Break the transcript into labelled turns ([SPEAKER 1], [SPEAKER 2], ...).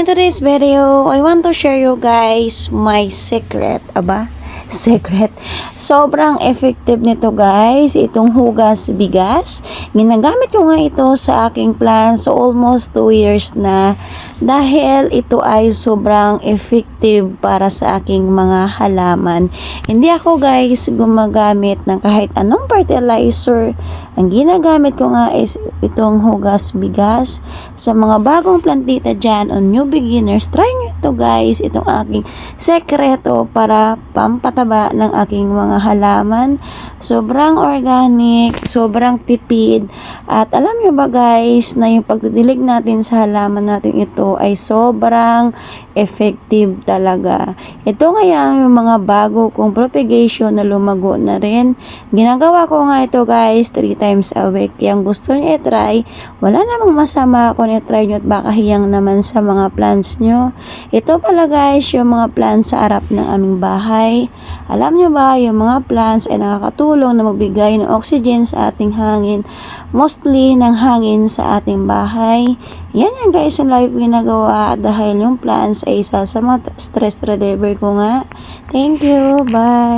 [SPEAKER 1] in today's video, I want to share you guys my secret. Aba? Secret. Sobrang effective nito guys. Itong hugas bigas. Ginagamit ko nga ito sa aking plan. So almost 2 years na. Dahil ito ay sobrang effective para sa aking mga halaman. Hindi ako guys gumagamit ng kahit anong fertilizer. Ang ginagamit ko nga is itong hugas bigas. Sa mga bagong plantita dyan on new beginners, try nyo ito guys. Itong aking sekreto para pampataba ng aking mga halaman. Sobrang organic, sobrang tipid. At alam nyo ba guys na yung pagdidilig natin sa halaman natin ito ay sobrang effective talaga. Ito ngayon yung mga bago kong propagation na lumago na rin. Ginagawa ko nga ito guys 3 times a week. Kaya gusto niyo i-try, wala namang masama kung i-try nyo at baka hiyang naman sa mga plants nyo. Ito pala guys yung mga plants sa harap ng aming bahay. Alam nyo ba, yung mga plants ay nakakatulong na magbigay ng oxygen sa ating hangin. Mostly ng hangin sa ating bahay. Yan yan guys yung lagi ko ginagawa dahil yung plants ay isa sa mga stress reliever ko nga. Thank you. Bye.